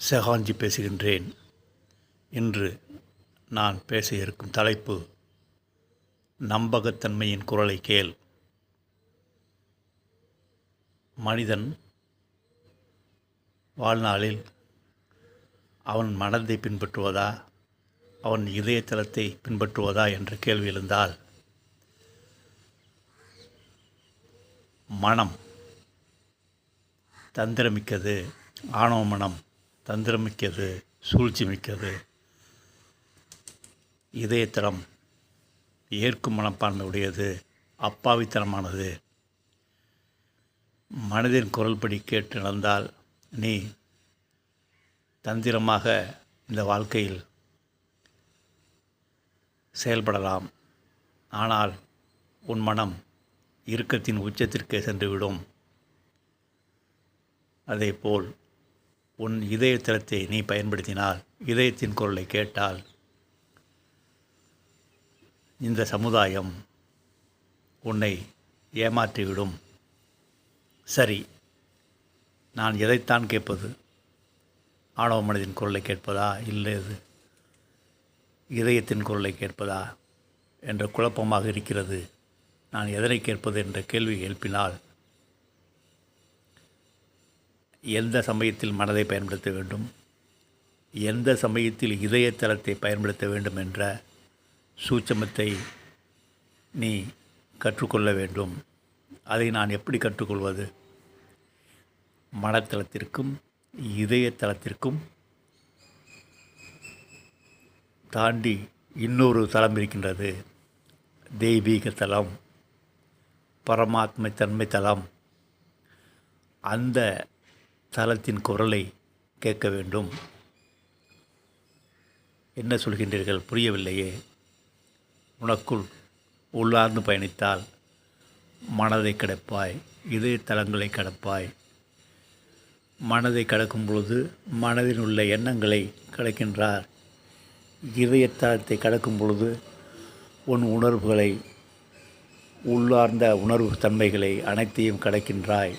செஹாஞ்சி பேசுகின்றேன் இன்று நான் பேச இருக்கும் தலைப்பு நம்பகத்தன்மையின் குரலை கேள். மனிதன் வாழ்நாளில் அவன் மனதை பின்பற்றுவதா அவன் இதயத்தலத்தை பின்பற்றுவதா என்ற கேள்வி எழுந்தால் மனம் தந்திரமிக்கது ஆணவ மனம் தந்திரமிக்கது சூழ்ச்சி மிக்கது இதயத்தனம் ஏற்கும் மனப்பான்மை உடையது அப்பாவித்தனமானது. மனதின் குரல்படி கேட்டு நடந்தால் நீ தந்திரமாக இந்த வாழ்க்கையில் செயல்படலாம். ஆனால் உன் மனம் இறுக்கத்தின் உச்சத்திற்கே சென்றுவிடும். அதேபோல் உன் இதயத்தலத்தை நீ பயன்படுத்தினால் இதயத்தின் குரலை கேட்டால் இந்த சமுதாயம் உன்னை ஏமாற்றிவிடும். சரி நான் எதைத்தான் கேட்பது? ஆணவ மனதின் குரலை கேட்பதா? இல்லை இதயத்தின் குரலை கேட்பதா? என்ற குழப்பமாக இருக்கிறது. நான் எதனை கேட்பது? என்ற கேள்வி எழுப்பினால் எந்த சமயத்தில் மனதை பயன்படுத்த வேண்டும்? எந்த சமயத்தில் இதயத்தலத்தை பயன்படுத்த வேண்டும் என்ற சூட்சமத்தை நீ கற்றுக்கொள்ள வேண்டும். அதை நான் எப்படி கற்றுக்கொள்வது? மனத்தளத்திற்கும் இதயத்தலத்திற்கும் தாண்டி இன்னொரு தலம் இருக்கின்றது. தெய்வீக தலம் பரமாத்மை தன்மை தலம் அந்த தலத்தின் குரலை கேட்க வேண்டும். என்ன சொல்கின்றீர்கள்? புரியவில்லையே. உனக்குள் உள்ளார்ந்து பயணித்தால் மனதை கடப்பாய் இதய தளங்களை கடப்பாய். மனதை கடக்கும் பொழுது மனதில் உள்ள எண்ணங்களை கடக்கின்றார். இதயத்தளத்தை கடக்கும் பொழுது உன் உணர்வுகளை உள்ளார்ந்த உணர்வு தன்மைகளை அனைத்தையும் கடக்கின்றாய்.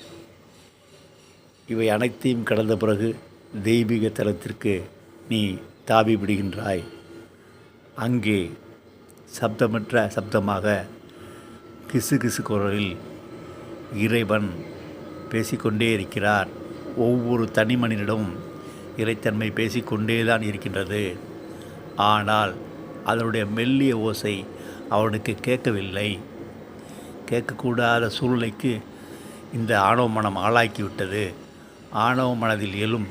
இவை அனைத்தையும் கடந்த பிறகு தெய்வீக தலத்திற்கு நீ தாவி விடுகின்றாய். அங்கே சப்தமற்ற சப்தமாக கிசு கிசு குரலில் இறைவன் பேசிக்கொண்டே இருக்கிறார். ஒவ்வொரு தனி மனிதனிடமும் இறைத்தன்மை பேசிக்கொண்டே தான் இருக்கின்றது. ஆனால் அதனுடைய மெல்லிய ஓசை அவனுக்கு கேட்கவில்லை. கேட்கக்கூடாத சூழ்நிலைக்கு இந்த ஆணவ மனம் ஆளாக்கிவிட்டது. ஆணவ மனதில் எழும்